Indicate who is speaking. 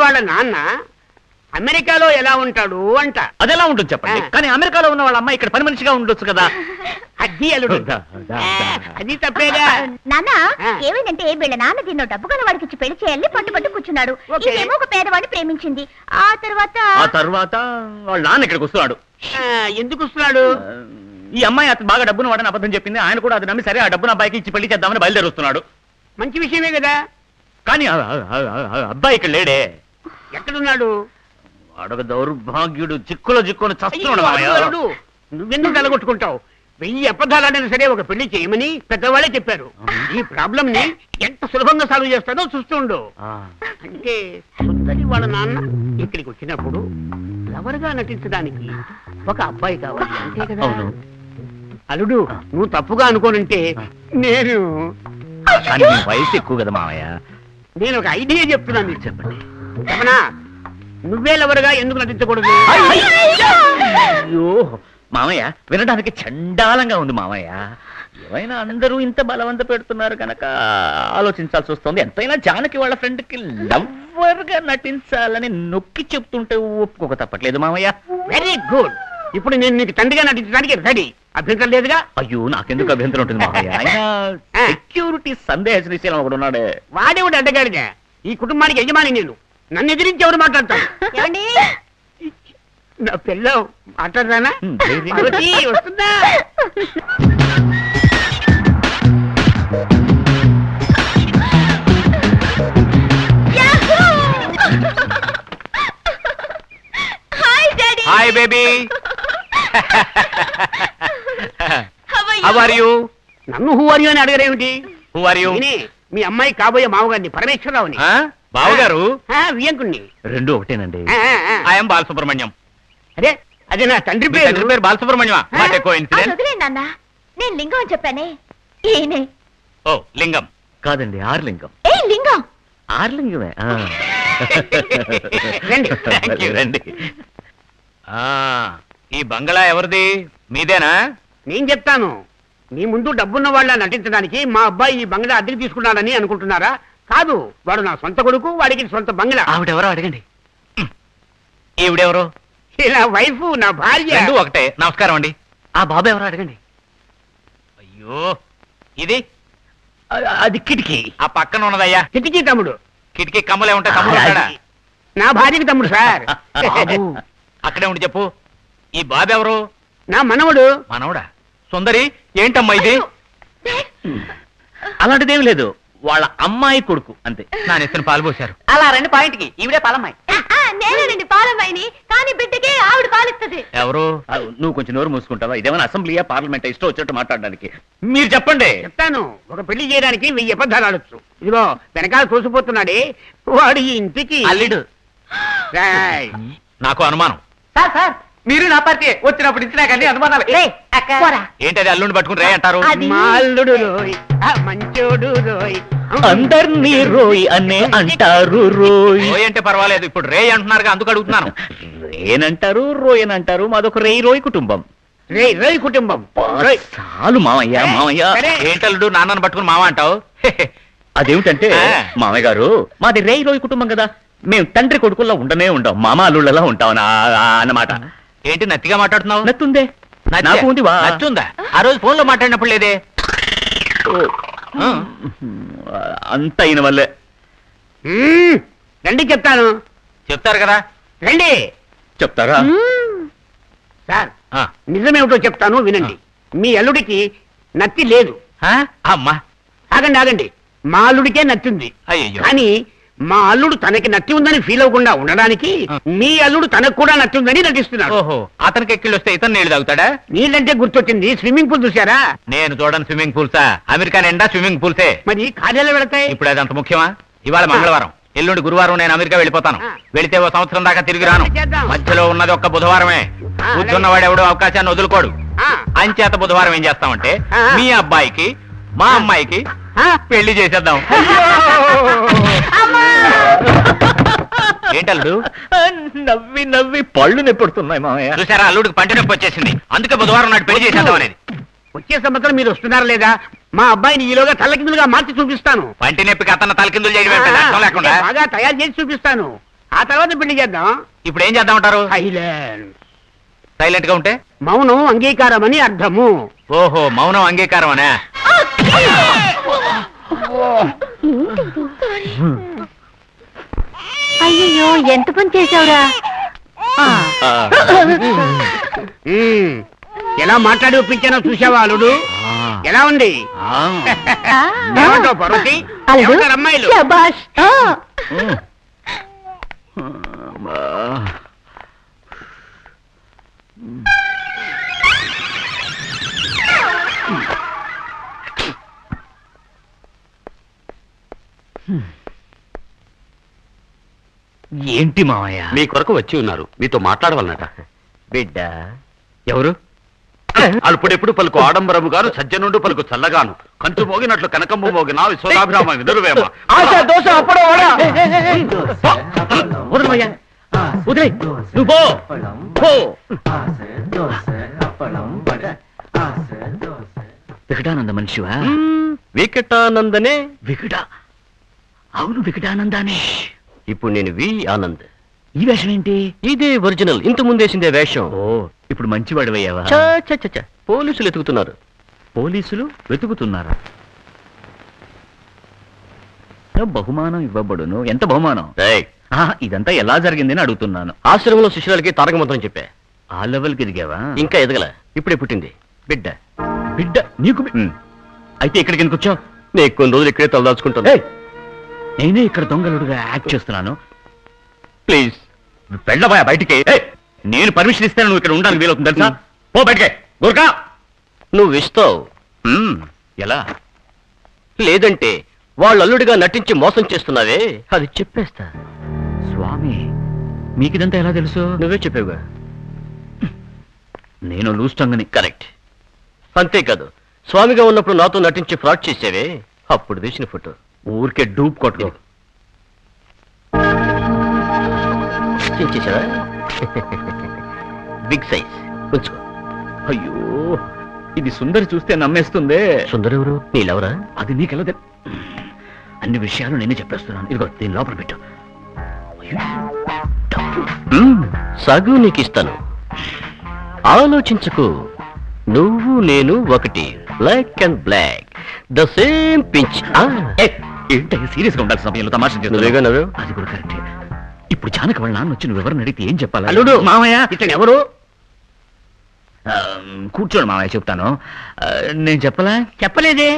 Speaker 1: వాళ్ళ నాన్న అమెరికాలో ఎలా ఉంటాడు అంట.
Speaker 2: అదెలా ఉంటుంది చెప్పండి?
Speaker 1: ఆ.
Speaker 2: కానీ అమెరికాలో ఉన్న వాళ్ళ అమ్మాయి ఇక్కడ పని మనిషిగా ఉండొచ్చు కదా?
Speaker 1: అది అల్లుడు. అది తప్పేగా.
Speaker 3: నాన్న
Speaker 1: ఆ.
Speaker 3: ఏమైందంటే వీళ్ళ నాన్న దీన్ని డబ్బు కొన్న వాడికి ఇచ్చి పెళ్ళి చేయాలని పట్టు పట్టు కూర్చున్నాడు.
Speaker 1: ఓకే.
Speaker 3: ఇదేమో ఒక పేదవాడిని ప్రేమించింది. ఆ తర్వాత
Speaker 2: ఆ తర్వాత వాళ్ళ నాన్న ఇక్కడికి వస్తున్నాడు.
Speaker 1: ఆ, ఎందుకు వస్తున్నాడు?
Speaker 2: ఈ అమ్మాయి అతను బాగా డబ్బును వాడని అబద్ధం చెప్పింది. ఆయన కూడా అది నమ్మి సరే ఆ డబ్బును అబ్బాయికి ఇచ్చి పెళ్ళి చేద్దామని బయలుదేరుస్తున్నాడు.
Speaker 1: మంచి విషయమే కదా.
Speaker 2: కానీ ఆ- ఆ- ఆ- ఆ- ఆ అబ్బాయి ఇక్కడ లేడే.
Speaker 1: ఎక్కడున్నాడు?
Speaker 2: అడగ దౌర్భాగ్యుడు చిక్కులో చిక్కుని చస్తున్నాడు మామయ్య.
Speaker 1: నువ్వెందుకు తలగొట్టుకుంటావు. వెయ్యి అబద్ధాలైనా సరే ఒక పెళ్ళి చేయమని పెద్దవాళ్ళే చెప్పారు. ఈ ప్రాబ్లం ని ఎంత సులభంగా సాల్వ్ చేస్తాడో చూస్తుండు
Speaker 2: ఆ.
Speaker 1: అంటే సుందరి వాళ్ళ నాన్న ఇక్కడికి వచ్చినప్పుడు లవర్గా నటించడానికి ఒక అబ్బాయి కావాలి. అంతే కదా?
Speaker 2: అవును.
Speaker 1: అల్లుడు నువ్వు తప్పుగా అనుకోనంటే నేను
Speaker 2: కానీ నీ వయసు ఎక్కువ కదా మామయ్య
Speaker 1: నేను ఒక ఐడియా చెప్తున్నాను నీకు.
Speaker 2: చెప్పండి.
Speaker 1: చెప్పనా నువ్వే లవర్గా ఎందుకు నటించకూడదు?
Speaker 2: అయ్యో! మామయ్య వినడానికి చండాలంగా ఉంది మామయ్య. ఏమైనా అందరూ ఇంత బలవంత పెడుతున్నారు కనుక ఆలోచించాల్సి వస్తుంది. ఎంతైనా జానకి వాళ్ళ ఫ్రెండ్కి లవ్వర్గా నటించాలని నొక్కి చెప్తుంటే ఒప్పుకోక తప్పట్లేదు మామయ్య.
Speaker 1: వెరీ గుడ్ ఇప్పుడు నేను నీకు తండ్రిగా నటించడానికి రెడీ. అభ్యంతరం లేదుగా?
Speaker 2: అయ్యో నాకెందుకు అభ్యంతరం ఉంటుంది ఆయన. సెక్యూరిటీ సందేహ శ్రీశైలం ఒకడు ఉన్నాడే.
Speaker 1: వాడేవాడు అడ్డగాడిగా. ఈ కుటుంబానికి యజమాని నేను. నన్ను ఎదిరించి ఎవరు మాట్లాడతాను నా పిల్ల. పార్వతి, వస్తుందా?
Speaker 3: Hi
Speaker 4: baby. How are you
Speaker 1: నన్ను హూ ఆర్ యు అని అడగరేమిటి?
Speaker 4: హూ ఆర్ యు
Speaker 1: నేనే మీ అమ్మాయి కాబోయే మామగారిని పరమేశ్వరరావుని.
Speaker 4: బావగారు?
Speaker 1: ఆ, వియ్యంకుణ్ణి
Speaker 2: రెండు ఒకటేనండి.
Speaker 1: ఆ, ఆ, ఆ.
Speaker 4: ఐఎమ్ బాలసుబ్రహ్మణ్యం.
Speaker 1: అదే అదే నా తండ్రి
Speaker 4: మీ తండ్రి
Speaker 1: పేరు
Speaker 4: పేరు బాలసుబ్రహ్మణ్యం వాట్ ఏ
Speaker 3: అది
Speaker 4: కోఇన్సిడెంట్
Speaker 3: వదిలేండి నాన్న నేను లింగం అని చెప్పానే. ఈయనే.
Speaker 4: ఓ లింగం.
Speaker 2: కాదండి ఆర్లింగం.
Speaker 3: ఏ లింగం?
Speaker 2: ఆర్లింగమే ఆ.
Speaker 1: రండి.
Speaker 4: Thank you.
Speaker 2: రండి.
Speaker 4: ఆ ఈ బంగళా ఎవరిది? మీదేనా?
Speaker 1: నేను చెప్తాను. మీ ముందు డబ్బున్న వాళ్ళ నటించడానికి మా అబ్బాయి ఈ బంగ్లా అద్దెకి తీసుకున్నాడని అనుకుంటున్నారా? కాదు వాడు నా సొంత కొడుకు వాడికి సొంత బంగ్లా.
Speaker 4: ఆవిడెవరో అడగండి. ఈవిడెవరో?
Speaker 1: నా వైఫ్ నా భార్య.
Speaker 4: రెండు ఒకటే. నమస్కారం అండి.
Speaker 2: ఆ బాబు ఎవరో అడగండి.
Speaker 4: అయ్యో ఇది?
Speaker 2: అ- అది కిటికీ.
Speaker 4: ఆ పక్కన ఉన్నదయ్యా.
Speaker 1: కిటికీ తమ్ముడు.
Speaker 4: కిటికీ కమ్మలే ఉంటాయి తమ్ముడు ఉంటాడా?
Speaker 1: నా భార్యకి తమ్ముడు సార్.
Speaker 2: బాబు.
Speaker 4: అక్కడే ఉండి చెప్పు. ఈ బాబు ఎవరు?
Speaker 1: నా మనవడు.
Speaker 4: మనవడా? సుందరి ఏంటమ్మా ఇది?
Speaker 2: అలాంటిదేం లేదు. వాళ్ళ అమ్మాయి కొడుకు అంతే.
Speaker 4: నా నెత్తిన పాలు పోశారు.
Speaker 5: అలా రండి పాయింట్కి ఈవిడే పాలమ్మాయి.
Speaker 3: నేనేనండి పాలమ్మాయిని. కానీ బిడ్డకే ఆవిడ పాలిస్తుంది.
Speaker 4: ఎవరు?
Speaker 2: నువ్వు కొంచెం నోరు మూసుకుంటావా? ఇదేమైనా అసెంబ్లీయా పార్లమెంట్? ఇష్టం వచ్చినట్టు మాట్లాడడానికి. మీరు చెప్పండి.
Speaker 1: చెప్తాను. ఒక పెళ్ళి చేయడానికి వెయ్యి అబద్ధాలు ఆడొచ్చు. ఇదిగో వెనకాల తోసిపోతున్నాడే వాడు ఇంటికి.
Speaker 4: అల్లుడు. నాకు అనుమానం.
Speaker 5: Sir sir. మీరు నా పార్టీ వచ్చినప్పుడు ఇచ్చినా కానీ అనుమానాలు.
Speaker 4: ఏంటది అల్లుడిని పట్టుకుని రే అంటారు?
Speaker 1: అల్లుడు రోయ్. ఆ మంచోడు రోయ్.
Speaker 2: అందర్నీ రోయ్ అనే అంటారు రోయ్.
Speaker 4: రోయ్ అంటే పర్వాలేదు ఇప్పుడు రే అంటున్నారు అందుకు అడుగుతున్నాను.
Speaker 2: రేనంటారు రోయన్ అంటారు మాదొక రేయ్ రోయ్ కుటుంబం.
Speaker 1: రే రేయ్ కుటుంబం. రోయ్.
Speaker 2: చాలు మామయ్య మామయ్య.
Speaker 4: ఏంటల్లుడు నాన్నని పట్టుకుని మామ అంటావు?
Speaker 2: అదేమిటంటే. మామయ్య గారు మాది రేయ్ రోయ్ కుటుంబం కదా. మేము తండ్రి కొడుకుల్లో ఉండనే ఉండం మామ అల్లుళ్ళలా ఉంటాం అన్నమాట.
Speaker 4: ఏంటి నత్తిగా మాట్లాడుతున్నావు?
Speaker 2: నత్తుందే.
Speaker 4: నత్తే?
Speaker 2: నాకు ఉంది వా.
Speaker 4: నత్తుందా? ఆ రోజు ఫోన్లో మాట్లాడినప్పుడు లేదే? ఆ.
Speaker 2: అంత అయిన వల్లే.
Speaker 1: మ్మ్. రండి చెప్తాను.
Speaker 4: చెప్తారు కదా?
Speaker 1: రండి.
Speaker 2: చెప్తారా?
Speaker 1: సార్
Speaker 4: ఆ.
Speaker 1: నిజమేమిటో చెప్తాను వినండి. మీ అల్లుడికి నత్తి లేదు.
Speaker 4: ఆ? అమ్మా.
Speaker 1: ఆగండి ఆగండి. మా అల్లుడికే నత్తుంది.
Speaker 4: అయ్యో
Speaker 1: కానీ మా అల్లుడు తనకి నత్తి ఉందని ఫీల్ అవ్వకుండా ఉండడానికి. మీ అల్లుడు తనకు కూడా నత్తి ఉందని నటిస్తున్నాడు.
Speaker 4: ఓహో అతనికి ఎక్కిళ్ళు వస్తే ఇతను నీళ్ళు తాగుతాడా?
Speaker 1: నీళ్ళంటే గుర్తొచ్చింది. స్విమ్మింగ్ పూల్ చూసారా
Speaker 4: నేను చూడను స్విమ్మింగ్ పూల్సా. అమెరికా నిండా స్విమ్మింగ్ పూల్సే.
Speaker 1: మరి కార్యాలయం వెళతాయి?
Speaker 4: ఇప్పుడు అది అంత ముఖ్యమా? ఇవాళ మంగళవారం. ఎల్లుండి గురువారం నేను అమెరికా వెళ్ళిపోతాను. వెళితే ఓ సంవత్సరం దాకా తిరిగి రాను. మధ్యలో ఉన్నది ఒక్క బుధవారమే. కూర్చున్నవాడు ఎవడో అవకాశాన్ని వదులుకోడు. అంచేత బుధవారం ఏం చేస్తామంటే. మీ అబ్బాయికి మా అమ్మాయికి. పెళ్ళి చేసేద్దాం. ఏంటల్లుడు?
Speaker 2: నవ్వి నవ్వి పళ్ళు నెప్పుడుతున్నాయి మామయ్య.
Speaker 4: చూసారా అల్లుడికి పంట నొప్పి వచ్చేసింది. అందుకే బుధవారం నాడు పెళ్ళి చేసేద్దాం అనేది.
Speaker 1: వచ్చే సంవత్సరం మీరు వస్తున్నారా లేదా? మా అబ్బాయిని ఈలోగా తల్లకిందులుగా మార్చి చూపిస్తాను.
Speaker 4: పంటి నొప్పికి అతను తలకిందులు చేయడం లేకుండా.
Speaker 1: బాగా తయారు చేసి చూపిస్తాను. ఆ తర్వాత పెళ్ళి చేద్దాం.
Speaker 4: ఇప్పుడు ఏం చేద్దామంటారు
Speaker 1: సైలెన్స్
Speaker 4: సైలెంట్. గా ఉంటే?
Speaker 1: మౌనం అంగీకారం అని అర్థము.
Speaker 4: ఓహో మౌనం అంగీకారం అనే
Speaker 3: అయ్యో ఎంత పని చేసావురా
Speaker 1: ఉమ్, ఎలా మాట్లాడి ఒప్పించానో చూసావా అల్లుడు? ఎలా ఉంది? ఏమంటావు పర్వతి? ఏమంటారు అమ్మాయిలు?
Speaker 3: శబాష్. ఆ.
Speaker 2: ఏంటి మామయ్య?
Speaker 6: మీ కొరకు వచ్చి ఉన్నారు. మీతో మాట్లాడవాలన్నట
Speaker 2: బిడ్డ ఎవరు?
Speaker 6: అల్పుడెప్పుడు పలుకు ఆడంబరము గాను సజ్జనుండు పలుకు చల్లగాను. కంచు మోగినట్లు కనకంబు మోగిన
Speaker 2: పో. పో. వికటానంద మనిషివా?
Speaker 6: వికటానందనే.
Speaker 2: వికట. అవును వికటానందానే.
Speaker 6: ఇప్పుడు నేను వి ఆనంద్.
Speaker 2: ఈ వేషం ఏంటి
Speaker 6: ఇదే ఒరిజినల్ ఇంత ముందేసిందే వేషం.
Speaker 2: ఓ ఇప్పుడు మంచివాడివయ్యావా?
Speaker 6: చ, చ, చ, చ. పోలీసులు ఎతుకుతున్నారు
Speaker 2: పోలీసులు వెతుకుతున్నారా? బహుమానం ఇవ్వబడును? ఎంత బహుమానం? ఆ, ఇదంతా ఎలా జరిగిందని అడుగుతున్నాను.
Speaker 6: ఆశ్రమంలో శిష్యులకి తారక మంత్రం చెప్పా.
Speaker 2: ఆ లెవెల్కి ఎదిగావా?
Speaker 6: ఇంకా ఎదగల. ఇప్పుడే పుట్టింది.
Speaker 2: బిడ్డ. బిడ్డ నీకు బి-. అయితే ఇక్కడికి ఎందుకు వచ్చావు?
Speaker 6: నేను కొన్ని రోజులు ఇక్కడే తలదాచుకుంటాను.
Speaker 2: నేనే ఇక్కడ దొంగలుడుగా యాక్ట్ చేస్తున్నాను.
Speaker 6: ప్లీజ్.
Speaker 2: వెళ్ళబోయా బయటికి. నేను పర్మిషన్ ఇస్తే నువ్వు ఇక్కడ ఉండడానికి వీలవుతుంది తెలుసా? పో బయటికి. గోర్కా
Speaker 6: నువ్వు ఇస్తావు
Speaker 2: ఎలా?
Speaker 6: లేదంటే వాళ్ళు అల్లుడిగా నటించి మోసం చేస్తున్నావే? అది చెప్పేస్తా.
Speaker 2: స్వామి మీకు ఇదంతా ఎలా తెలుసు?
Speaker 6: నువ్వే చెప్పావుగా.
Speaker 2: నేను లూస్టంగని
Speaker 6: కరెక్ట్. అంతేకాదు స్వామిగా ఉన్నప్పుడు నాతో నటించి ఫ్రాడ్ చేసేవే? అప్పుడు తీసిన ఫోటో.
Speaker 2: ఊరికే డూప్ కొట్టుకో.
Speaker 6: Big size. ఉంచుకో.
Speaker 2: అయ్యో ఇది సుందరి చూస్తే నమ్మేస్తుందే.
Speaker 6: సుందర్ ఎవరు? నీలెవరా?
Speaker 2: అది నీకెలా తెలు అన్ని విషయాలు నేనే చెప్పేస్తున్నాను. ఇదిగో దీని లోపల పెట్టు.
Speaker 6: మ్మ్, సగం నీకు ఇస్తాను ఆలోచించకు. నువ్వు నేను ఒకటి. Black and black the same pinch
Speaker 2: ఏంటి సీరియస్గా ఉండాల్సిన సమయంలో తమాషా చేస్తున్నావు?
Speaker 6: నవ్వు
Speaker 2: అది కూడా కరెక్టే. ఇప్పుడు జానకి వాళ్ళ నాన్న వచ్చి నువ్వు ఎవరిని అడిగితే ఏం చెప్పాలి?
Speaker 1: అల్లుడు!
Speaker 2: మామయ్య!
Speaker 1: ఇతను ఎవరు?
Speaker 2: కూర్చోండి మామయ్య చెప్తాను. నేను చెప్పలా?
Speaker 1: చెప్పలేదే!